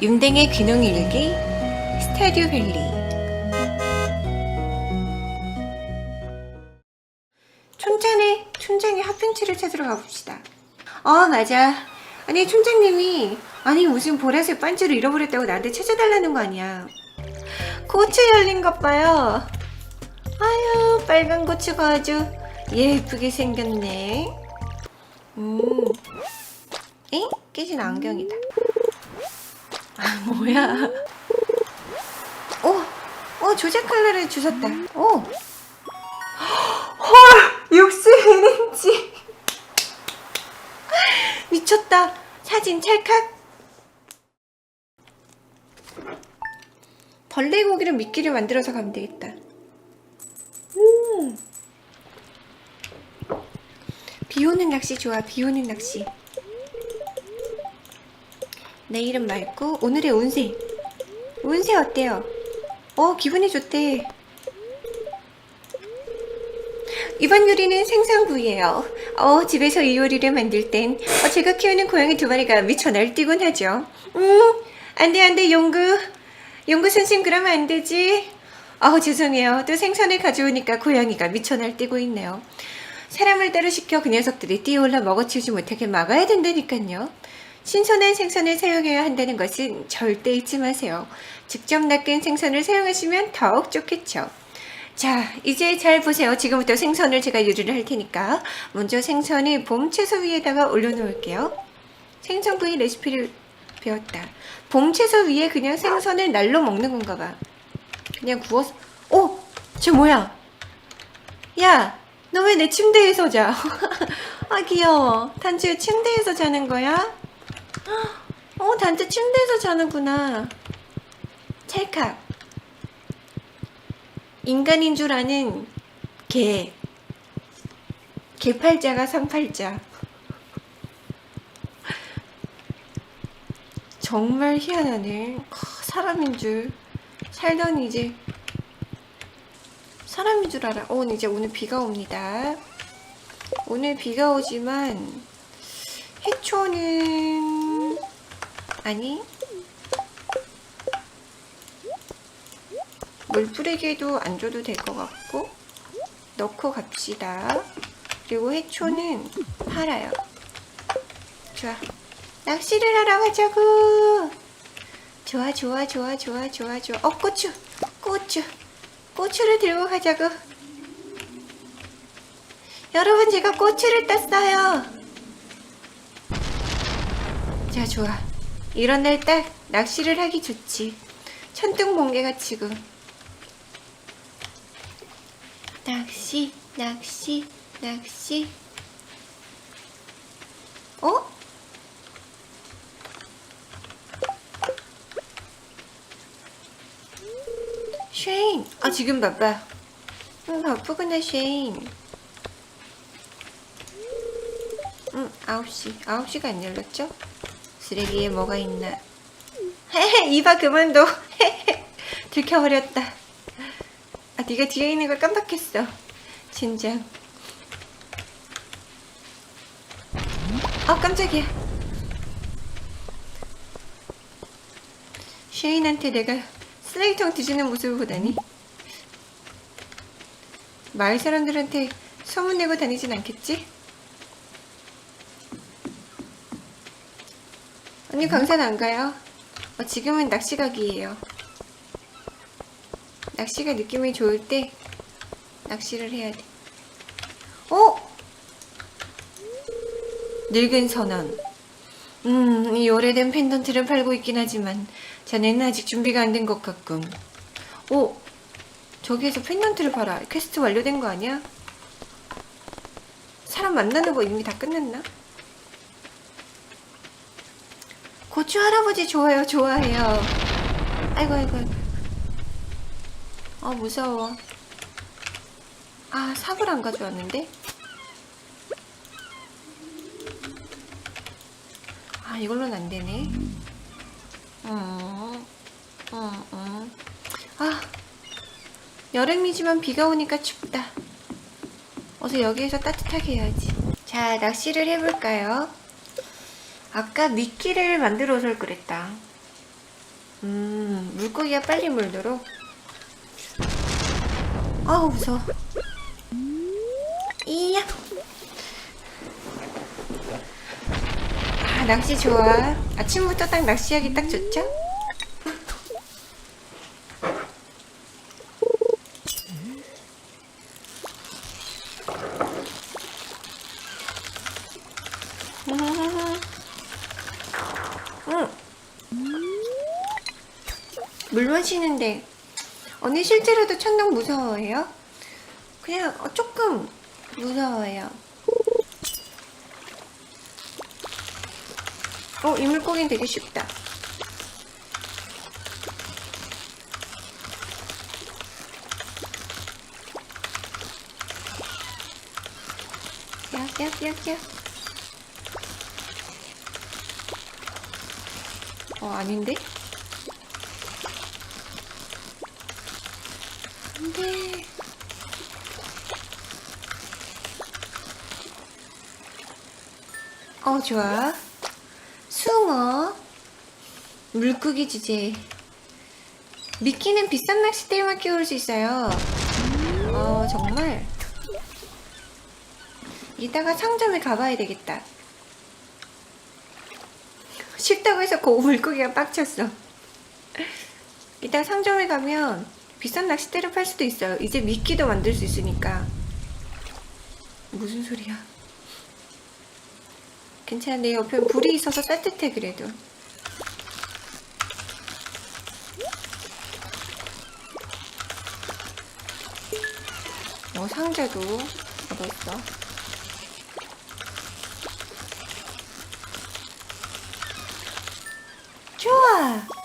윤댕의 귀농 일기 스타듀 밸리 촌장의 핫팬츠를 찾으러 가봅시다. 어 맞아. 아니 촌장님이 아니 무슨 보라색 반지를 잃어버렸다고 나한테 찾아달라는 거 아니야. 고추 열린 것 봐요. 아유 빨간 고추가 아주 예쁘게 생겼네. 음. 에? 깨진 안경이다. 아 뭐야? 오, 오 조작 컬러를 주셨다. 오. 헐, 61인치. 미쳤다. 사진 찰칵. 벌레 고기를 미끼를 만들어서 가면 되겠다. 음. 비 오는 낚시 좋아, 비 오는 낚시. 내일은 맑고, 오늘의 운세. 운세 어때요? 어, 기분이 좋대. 이번 요리는 생선구이예요. 어, 집에서 이 요리를 만들 땐 어, 제가 키우는 고양이 두 마리가 미쳐 날뛰곤 하죠. 음, 안 돼, 안 돼, 용구. 용구 선생 그러면 안 되지. 어, 죄송해요. 또 생선을 가져오니까 고양이가 미쳐 날뛰고 있네요. 사람을 따로 시켜 그 녀석들이 뛰어올라 먹어치우지 못하게 막아야 된다니까요. 신선한 생선을 사용해야 한다는 것은 절대 잊지 마세요. 직접 낚은 생선을 사용하시면 더욱 좋겠죠. 자, 이제 잘 보세요. 지금부터 생선을 제가 요리를 할 테니까 먼저 생선을 봄 채소 위에다가 올려놓을게요. 생선 구이 레시피를 배웠다. 봄 채소 위에 그냥 생선을 날로 먹는 건가 봐. 그냥 구워서. 오! 쟤 뭐야? 야! 너 왜 내 침대에서 자? 아, 귀여워. 단추 침대에서 자는 거야? 어, 단추 침대에서 자는구나. 찰칵. 인간인 줄 아는 개. 개팔자가 상팔자. 정말 희한하네. 크, 사람인 줄. 살던 이제 사람인 줄 알아. 어, 이제 오늘 비가 옵니다. 오늘 비가 오지만 해초는 아니 물 뿌리기도 안 줘도 될 것 같고 넣고 갑시다. 그리고 해초는 팔아요. 좋아. 낚시를 하러 가자고. 좋아 좋아 좋아 좋아 좋아 좋아. 어 고추 고추 고추를 들고 가자고. 여러분 제가 고추를 땄어요. 자 좋아. 이런 날 딱 낚시를 하기 좋지. 천둥 번개가 지금. 낚시, 낚시, 낚시. 어? 쉐인. 아, 지금 바빠. 응, 바쁘구나, 쉐인. 응, 9시. 9시가 안 열렸죠? 쓰레기에 뭐가 있나. 헤헤, 이봐, 그만둬. 들켜버렸다. 아, 네가 뒤에 있는 걸 깜빡했어. 진장. 아, 깜짝이야. 쉐인한테 내가 쓰레기통 뒤지는 모습을 보다니. 마을 사람들한테 소문내고 다니진 않겠지? 언니 강산 안 가요? 어, 지금은 낚시 가기예요. 낚시가 느낌이 좋을 때 낚시를 해야 돼. 어? 늙은 선원. 음, 이 오래된 펜던트를 팔고 있긴 하지만 자네는 아직 준비가 안 된 것 같군. 오, 저기에서 펜던트를 팔아. 퀘스트 완료된 거 아니야? 사람 만나는 거 이미 다 끝났나? 고추 할아버지 좋아요, 좋아해요. 아이고, 아이고, 아이고. 아 무서워 아 삽을 안 가져왔는데 아 이걸로는 안 되네 음, 음, 음. 아 여름이지만 비가 오니까 춥다 어서 여기에서 따뜻하게 해야지 자 낚시를 해볼까요 아까 미끼를 만들어 올 그랬다 음, 물고기가 빨리 물도록. 아우, 무서워. 이야. 아, 낚시 좋아. 아침부터 딱 낚시하기 딱 좋죠? 언니 실제로도 천둥 무서워해요? 그냥 어, 조금 무서워해요. 어, 이 물고기는 되게 쉽다. 야. 어, 아닌데? 안 돼. 어, 좋아. 숭어. 물고기 주제. 미끼는 비싼 낚싯대에만 끼울 수 있어요. 어, 정말. 이따가 상점에 가봐야 되겠다. 쉽다고 해서 고 물고기가 빡쳤어. 이따 상점에 가면 비싼 낚싯대를 팔 수도 있어요. 이제 미끼도 만들 수 있으니까. 무슨 소리야? 괜찮아. 내 옆에 불이 있어서 따뜻해, 그래도. 어, 상자도 얻었어. 좋아!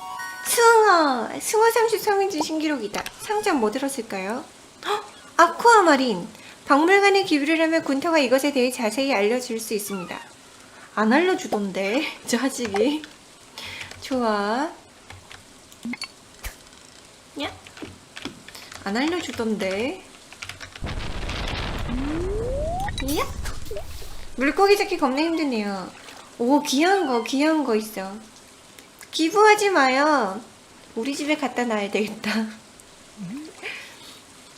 숭어 33인지 신기록이다. 상자 뭐 들었을까요? 헉! 아쿠아마린! 박물관에 기부를 하면 군터가 이것에 대해 자세히 알려줄 수 있습니다. 안 알려주던데, 자식이. 좋아. 야? 안 알려주던데. 야? 물고기 잡기 겁나 힘드네요. 오, 귀한 거, 귀한 거 있어. 기부하지 마요. 우리 집에 갖다 놔야 되겠다.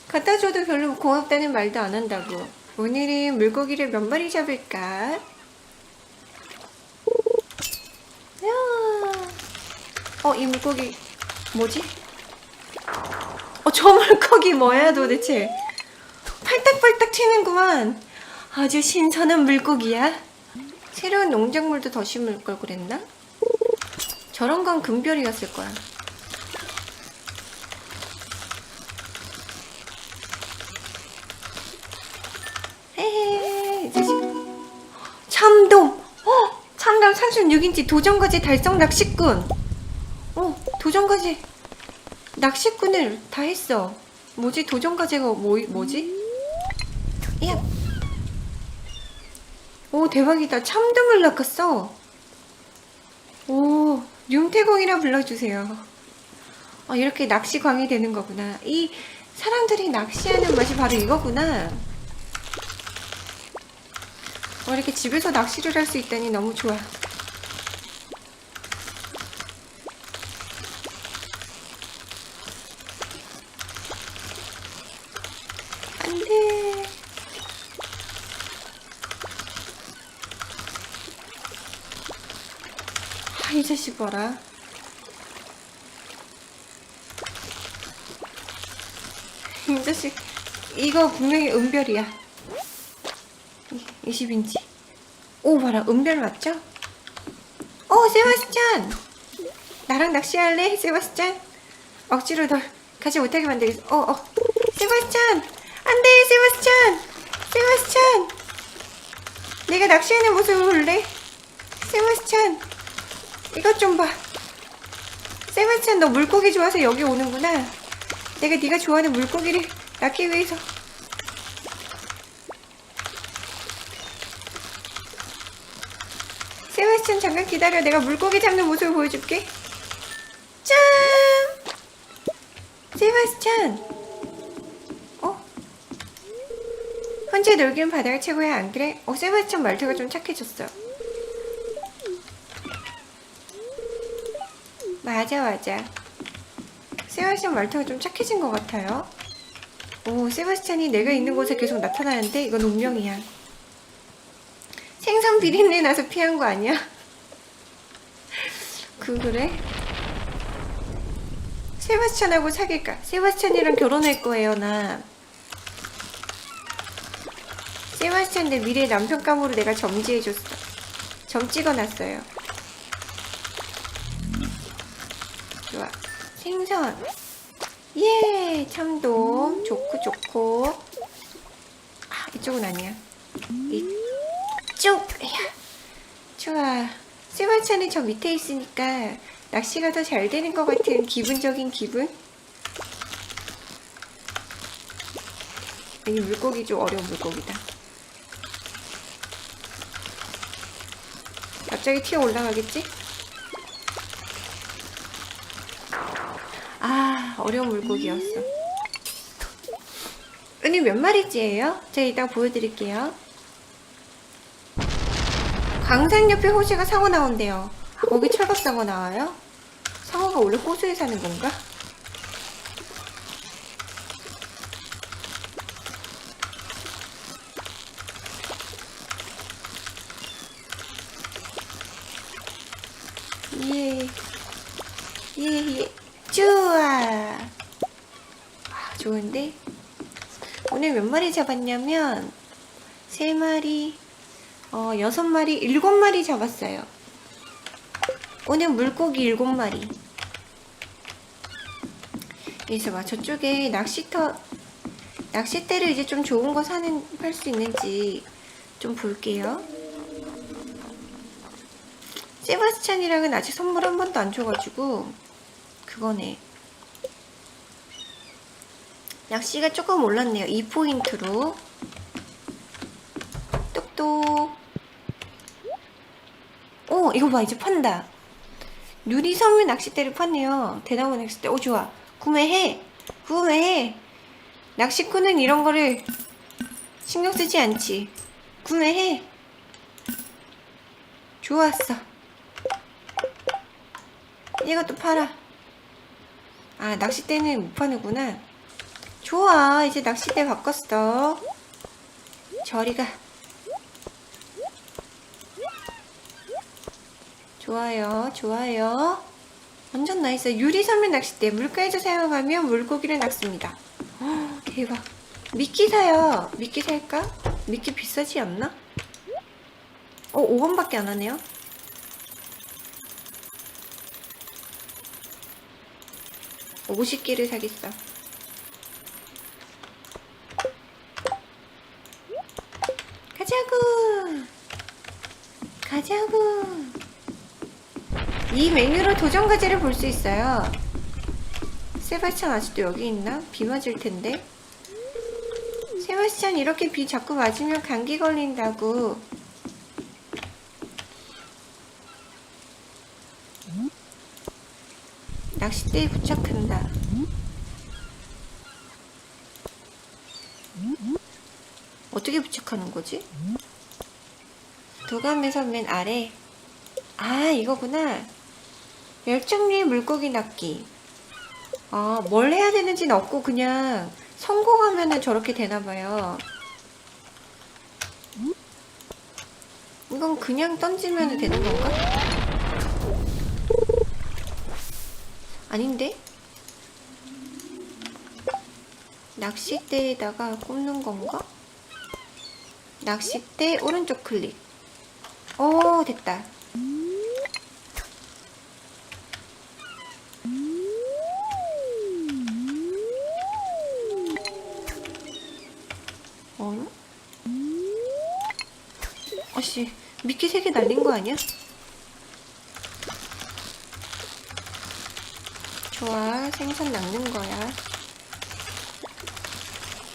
갖다 줘도 별로 고맙다는 말도 안 한다고. 오늘은 물고기를 몇 마리 잡을까? 야. 어, 이 물고기 뭐지? 어, 저 물고기 뭐야 도대체? 팔딱팔딱 튀는구만. 아주 신선한 물고기야. 새로운 농작물도 더 심을 걸 그랬나? 저런 건 금별이었을 거야. 참돔! 어, 참돔 36인치 도전과제 달성 낚시꾼! 어, 도전과제 낚시꾼을 다 했어. 뭐지? 도전과제가 뭐, 뭐지? 야. 오, 대박이다. 참돔을 낚았어. 오, 윤태공이라 불러주세요. 어, 이렇게 낚시광이 되는 거구나. 이 사람들이 낚시하는 맛이 바로 이거구나. 어, 이렇게 집에서 낚시를 할 수 있다니 너무 좋아. 아, 이 자식 봐라. 이 자식, 이거 분명히 은별이야. 20인치. 오, 봐라. 은별 맞죠? 어, 세바스찬! 나랑 낚시할래? 세바스찬? 억지로 널 가지 못하게 만들겠어. 어, 어. 세바스찬! 안 돼, 세바스찬! 세바스찬! 내가 낚시하는 모습을 볼래? 세바스찬! 이것 좀 봐. 세바스찬, 너 물고기 좋아서 여기 오는구나. 내가 네가 좋아하는 물고기를 낳기 위해서 세바스찬 잠깐 기다려. 내가 물고기 잡는 모습을 보여줄게. 짠! 세바스찬. 어? 현재 놀기는 바다가 최고야 안 그래? 어 세바스찬 말투가 좀 착해졌어. 맞아, 맞아. 세바스찬 말투가 좀 착해진 것 같아요. 오, 세바스찬이 내가 있는 곳에 계속 나타나는데 이건 운명이야. 생선 비린내 나서 피한 거 아니야? 그 그래? 세바스찬하고 사귈까? 세바스찬이랑 결혼할 거예요, 나. 세바스찬 내 미래 남편 감으로 내가 점지해줬어. 점 찍어놨어요. 좋아. 생선. 예, 참돔. 좋고, 좋고. 아, 이쪽은 아니야. 이쪽. 야 좋아. 세바스찬이 저 밑에 있으니까 낚시가 더 잘 되는 것 같은 기분적인 기분? 이 물고기 좀 어려운 물고기다. 갑자기 튀어 올라가겠지? 아, 어려운 물고기였어. 은이 몇 마리째예요? 제가 이따 보여드릴게요. 광산 옆에 호수가 상어 나온대요. 아, 거기 철갑상어 나와요? 상어가 원래 호수에 사는 건가? 예. 예, 예. 좋아. 아, 좋은데? 오늘 몇 마리 잡았냐면, 세 마리, 어, 여섯 마리, 일곱 마리 잡았어요. 오늘 물고기 일곱 마리. 그래서 봐, 저쪽에 낚시터, 낚싯대를 이제 좀 좋은 거 사는, 팔 수 있는지 좀 볼게요. 세바스찬이랑은 아직 선물 한 번도 안 줘가지고 그거네 낚시가 조금 올랐네요 2포인트로 똑똑 오 이거 봐 이제 판다. 누리 섬유 낚싯대를 파네요. 대나무 낚싯대. 오 좋아. 구매해. 구매해. 낚시꾼은 이런 거를 신경 쓰지 않지. 구매해. 좋았어. 이것도 팔아. 아, 낚싯대는 못 파는구나. 좋아, 이제 낚싯대 바꿨어. 저리가. 좋아요, 좋아요. 완전 나이스. 유리선면 낚싯대. 물가에서 사용하면 물고기를 낚습니다. 헉, 대박. 미끼 사요. 미끼 살까? 미끼 비싸지 않나? 어, 5원밖에 안 하네요. 50개를 사겠어. 가자구! 가자구! 이 메뉴로 도전 과제를 볼 수 있어요. 세바스찬 아직도 여기 있나? 비 맞을 텐데. 세바스찬 이렇게 비 자꾸 맞으면 감기 걸린다고. 낚싯대에 부착한다. 어떻게 부착하는 거지? 도감에서 맨 아래. 아, 이거구나. 멸종류의 물고기 낚기. 아, 뭘 해야 되는지는 없고 그냥 성공하면은 저렇게 되나봐요. 이건 그냥 던지면 되는 건가? 아닌데? 낚싯대에다가 꼽는 건가? 낚싯대 오른쪽 클릭. 오, 됐다. 어? 어씨, 미끼 세 개 날린 거 아니야? 좋아, 생선 낚는 거야.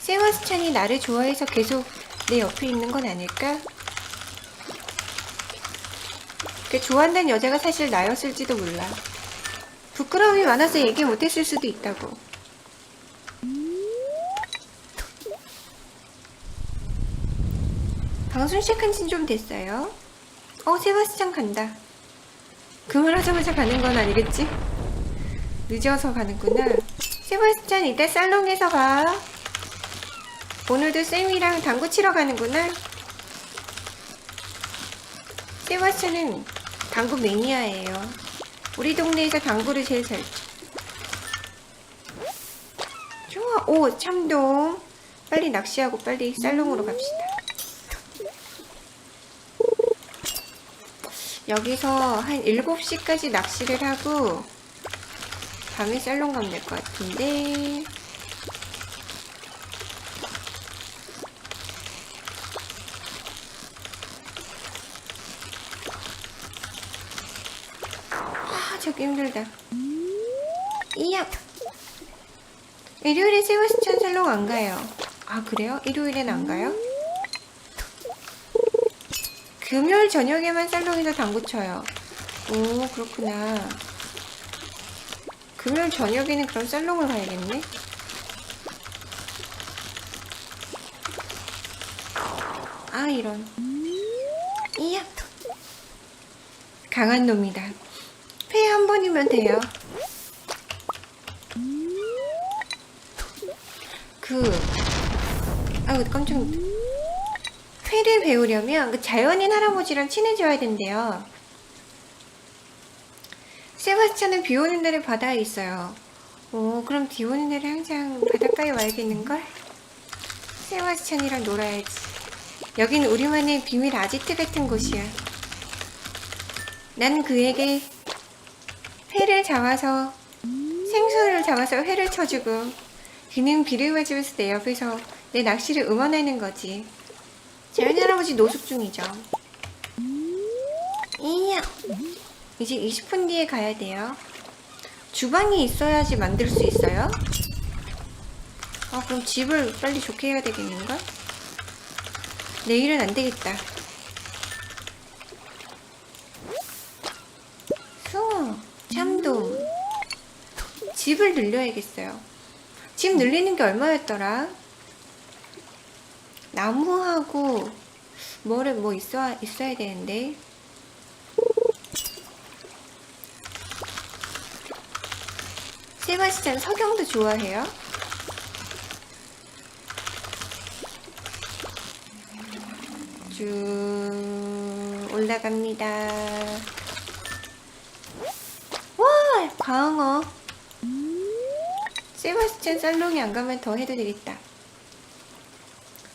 세바스찬이 나를 좋아해서 계속 내 옆에 있는 건 아닐까? 그 좋아한다는 여자가 사실 나였을지도 몰라. 부끄러움이 많아서 얘기 못했을 수도 있다고. 방송 시작한 지는 좀 됐어요. 어, 세바스찬 간다. 그말 하자마자 가는 건 아니겠지? 늦어서 가는구나. 세바스찬 이따 살롱에서 봐. 오늘도 쌤이랑 당구 치러 가는구나. 세바스찬은 당구 매니아예요. 우리 동네에서 당구를 제일 잘 쳐. 좋아. 오, 참돔. 빨리 낚시하고 빨리 살롱으로 갑시다. 여기서 한 7시까지 낚시를 하고 밤에 살롱 가면 될 것 같은데 아 저기 힘들다 이야 일요일에 세바스찬 살롱 안 가요 아 그래요? 일요일엔 안 가요? 금요일 저녁에만 살롱에서 당구 쳐요 오 그렇구나 금요일 저녁에는 그럼 살롱을 가야겠네. 아 이런. 이야. 강한 놈이다. 회 한 번이면 돼요. 그 아우 깜짝 놀- 회를 배우려면 그 자연인 할아버지랑 친해져야 된대요. 세바스찬은 비 오는 날에 바다에 있어요. 오, 그럼 비 오는 날에 항상 바닷가에 와야겠는걸? 세바스찬이랑 놀아야지. 여긴 우리만의 비밀 아지트 같은 곳이야. 난 그에게 회를 잡아서, 생선을 잡아서 회를 쳐주고, 그는 비를 맞으면서 내 옆에서 내 낚시를 응원하는 거지. 재현 할아버지 노숙 중이죠. 이야. 이제 20분 뒤에 가야 돼요. 주방이 있어야지 만들 수 있어요? 아, 그럼 집을 빨리 좋게 해야 되겠는걸? 내일은 안 되겠다. 숭어, 참돔. 집을 늘려야겠어요. 집 늘리는 게 얼마였더라? 나무하고 뭐를 뭐 있어 있어야 되는데. 세바스찬 석영도 좋아해요? 쭉 올라갑니다. 와, 광어. 세바스찬 살롱이 안 가면 더 해도 되겠다.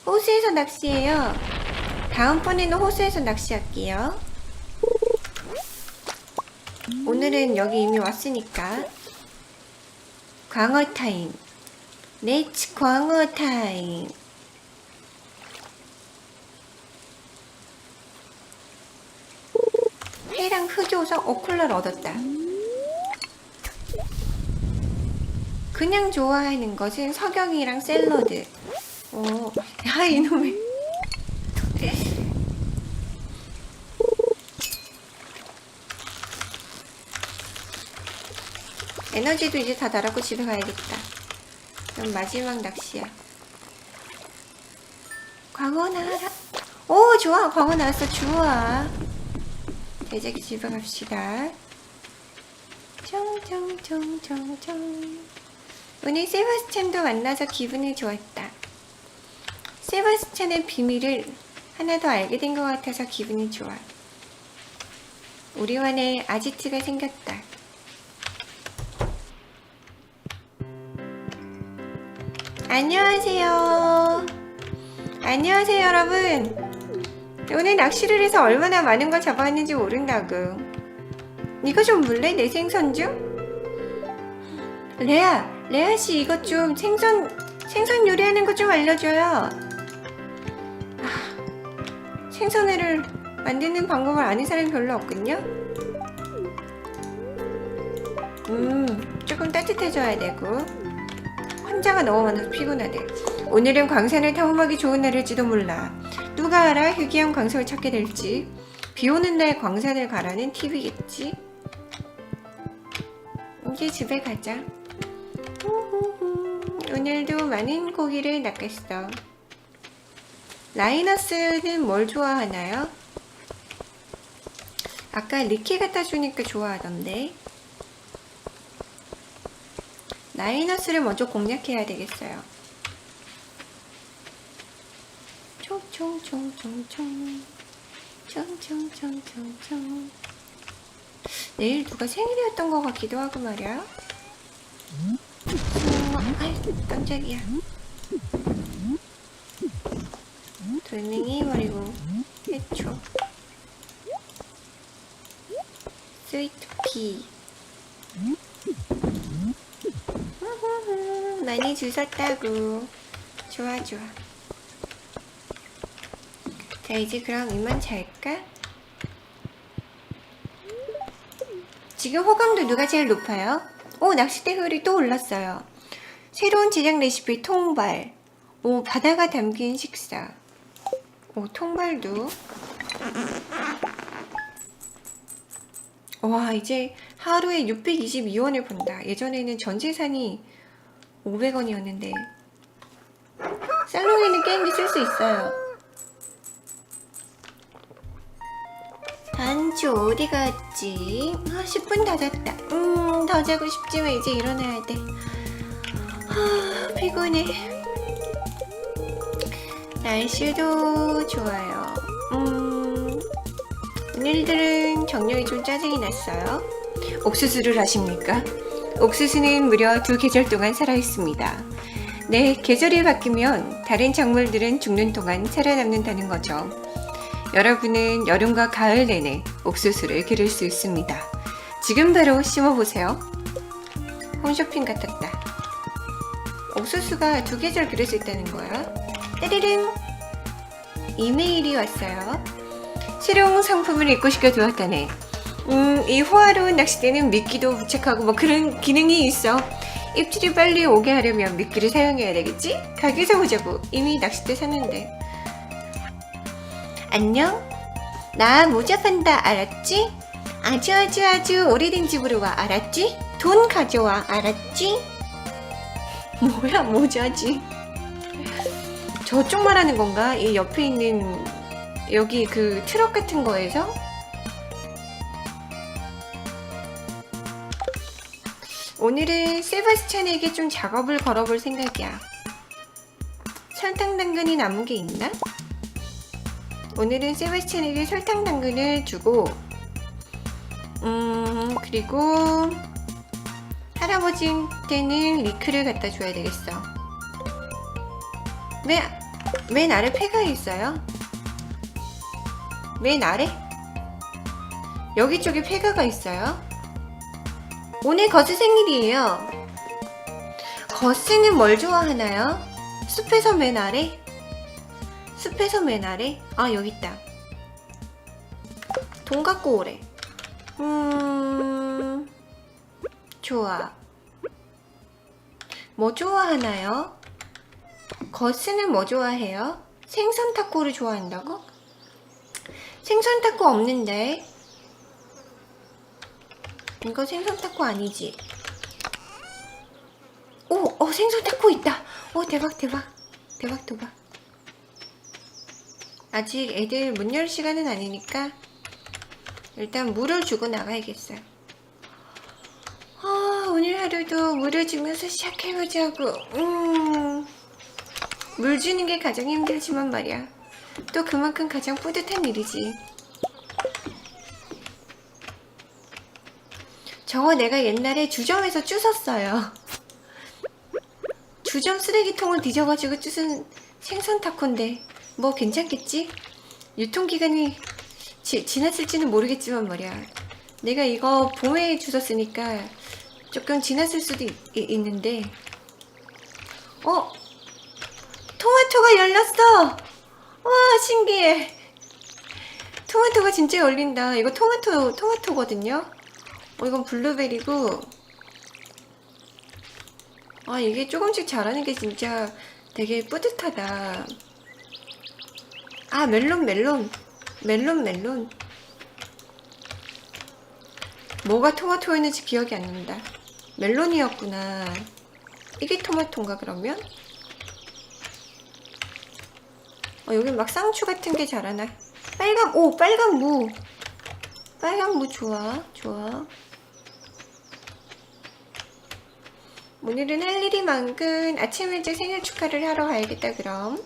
호수에서 낚시해요. 다음번에는 호수에서 낚시할게요. 오늘은 여기 이미 왔으니까 광어 타임. 렛츠 광어 타임. 회랑 흑요소 어쿨러를 얻었다. 그냥 좋아하는 것은 석영이랑 샐러드. 오, 야 이놈의. 에너지도 이제 다 달았고 집에 가야겠다. 그럼 마지막 낚시야. 광어 나와라. 오, 좋아. 광어 나왔어. 좋아. 이제 집에 갑시다. 청청청청청. 오늘 세바스찬도 만나서 기분이 좋았다. 세바스찬의 비밀을 하나 더 알게 된 것 같아서 기분이 좋아. 우리만의 아지트가 생겼다. 안녕하세요. 안녕하세요, 여러분. 오늘 낚시를 해서 얼마나 많은 걸 잡아왔는지 모른다고. 이거 좀 물래? 내 생선 좀? 레아, 레아 씨 이것 좀 생선 생선 요리하는 거 좀 알려줘요. 아, 생선회를 만드는 방법을 아는 사람이 별로 없군요. 음, 조금 따뜻해져야 되고. 환자가 너무 많아서 피곤하대. 오늘은 광산을 탐험하기 좋은 날일지도 몰라. 누가 알아 희귀한 광석을 찾게 될지. 비 오는 날 광산을 가라는 팁이겠지. 이제 집에 가자. 오늘도 많은 고기를 낚았어. 라이너스는 뭘 좋아하나요? 아까 리키 갖다 주니까 좋아하던데. 마이너스를 먼저 공략해야 되겠어요. 총총총총총 총총총총총 내일 누가 생일이었던 것 같기도 하고 말이야. 어, 아이 깜짝이야. 돌멩이 버리고 해초. 스위트 피. 많이 주웠다고. 좋아 좋아. 자 이제 그럼 이만 잘까? 지금 호감도 누가 제일 높아요? 오 낚싯대 효율이 또 올랐어요. 새로운 제작 레시피 통발. 오 바다가 담긴 식사 오 통발도 와 이제 하루에 622원을 번다. 예전에는 전 재산이 500원이었는데 살롱에는 게임기 쓸 수 있어요. 단추 어디 갔지? 아 10분 다 잤다. 음 더 자고 싶지만 이제 일어나야 돼. 아, 피곤해 날씨도 좋아요. 음, 오늘들은 정령이 좀 짜증이 났어요. 옥수수를 하십니까? 옥수수는 무려 두 계절 동안 살아있습니다. 네, 계절이 바뀌면 다른 작물들은 죽는 동안 살아남는다는 거죠. 여러분은 여름과 가을 내내 옥수수를 기를 수 있습니다. 지금 바로 심어보세요. 홈쇼핑 같았다. 옥수수가 두 계절 기를 수 있다는 거야. 따르릉 이메일이 왔어요. 실용 상품을 입고시켜 두었다네. 음, 이 호화로운 낚싯대는 미끼도 부착하고 뭐 그런 기능이 있어. 입질이 빨리 오게 하려면 미끼를 사용해야 되겠지? 가게에서 보자고. 이미 낚싯대 샀는데. 안녕? 나 모자 판다 알았지? 아주 아주 아주 오래된 집으로 와 알았지? 돈 가져와 알았지? 뭐야 모자지? 저쪽 말하는 건가? 이 옆에 있는 여기 그 트럭 같은 거에서? 오늘은 세바스찬에게 좀 작업을 걸어볼 생각이야. 설탕 당근이 남은 게 있나? 오늘은 세바스찬에게 설탕 당근을 주고, 음, 그리고 할아버지한테는 리크를 갖다 줘야 되겠어. 왜, 맨 아래 폐가 있어요? 맨 아래? 여기 쪽에 폐가가 있어요? 오늘 거스 생일이에요. 거스는 뭘 좋아하나요? 숲에서 맨 아래? 숲에서 맨 아래? 아, 여기 있다. 돈 갖고 오래. 음, 좋아. 뭐 좋아하나요? 거스는 뭐 좋아해요? 생선 타코를 좋아한다고? 생선 타코 없는데? 이거 생선 타코 아니지? 오, 어, 생선 타코 있다. 오, 대박, 대박. 대박, 대박. 아직 애들 문 열 시간은 아니니까 일단 물을 주고 나가야겠어요. 아, 오늘 하루도 물을 주면서 시작해보자고. 음. 물 주는 게 가장 힘들지만 말이야. 또 그만큼 가장 뿌듯한 일이지. 저거 내가 옛날에 주점에서 주웠어요. 주점 쓰레기통을 뒤져가지고 주운 생선 타코인데 뭐 괜찮겠지? 유통기간이 지, 지났을지는 모르겠지만 말이야. 내가 이거 봄에 주웠으니까 조금 지났을 수도 있, 있는데 어? 토마토가 열렸어! 와, 신기해. 토마토가 진짜 열린다. 이거 토마토, 토마토거든요? 어, 이건 블루베리고. 아, 이게 조금씩 자라는 게 진짜 되게 뿌듯하다. 아, 멜론, 멜론. 멜론, 멜론. 뭐가 토마토였는지 기억이 안 난다. 멜론이었구나. 이게 토마토인가, 그러면? 어, 여기 막 쌍추 같은 게 자라나. 빨간, 오, 빨간 무. 빨간 무 좋아, 좋아. 오늘은 할 일이 많군. 아침 일찍 생일 축하를 하러 가야겠다, 그럼.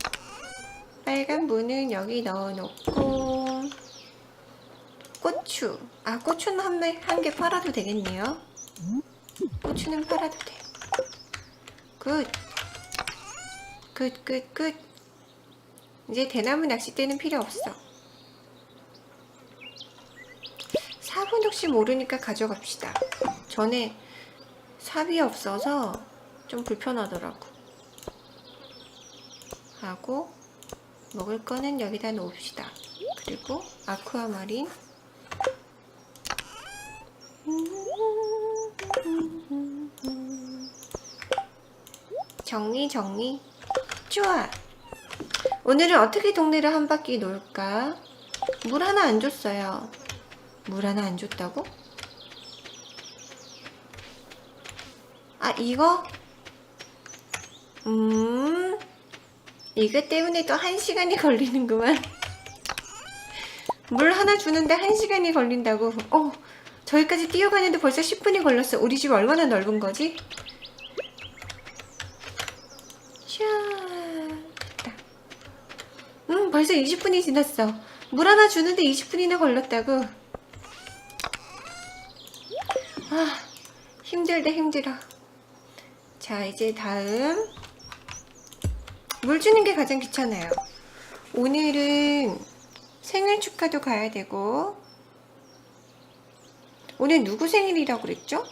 빨간 무는 여기 넣어놓고. 고추. 아, 고추는 한, 매- 한개 팔아도 되겠네요. 고추는 팔아도 돼. 굿. 굿, 굿, 굿. 이제 대나무 낚싯대는 필요 없어. 삽은 혹시 모르니까 가져갑시다. 전에 삽이 없어서 좀 불편하더라고. 하고 먹을 거는 여기다 놓읍시다. 그리고 아쿠아마린 정리 정리 좋아. 오늘은 어떻게 동네를 한 바퀴 놀까? 물 하나 안 줬어요. 물 하나 안 줬다고? 아, 이거? 음, 이거 때문에 또 한 시간이 걸리는구만. 물 하나 주는데 한 시간이 걸린다고. 어, 저기까지 뛰어가는데 벌써 10분이 걸렸어. 우리 집 얼마나 넓은 거지? 샤, 됐다. 음, 벌써 20분이 지났어. 물 하나 주는데 20분이나 걸렸다고. 아, 힘들다, 힘들어. 자, 이제 다음. 물 주는 게 가장 귀찮아요. 오늘은 생일 축하도 가야 되고, 오늘 누구 생일이라고 그랬죠?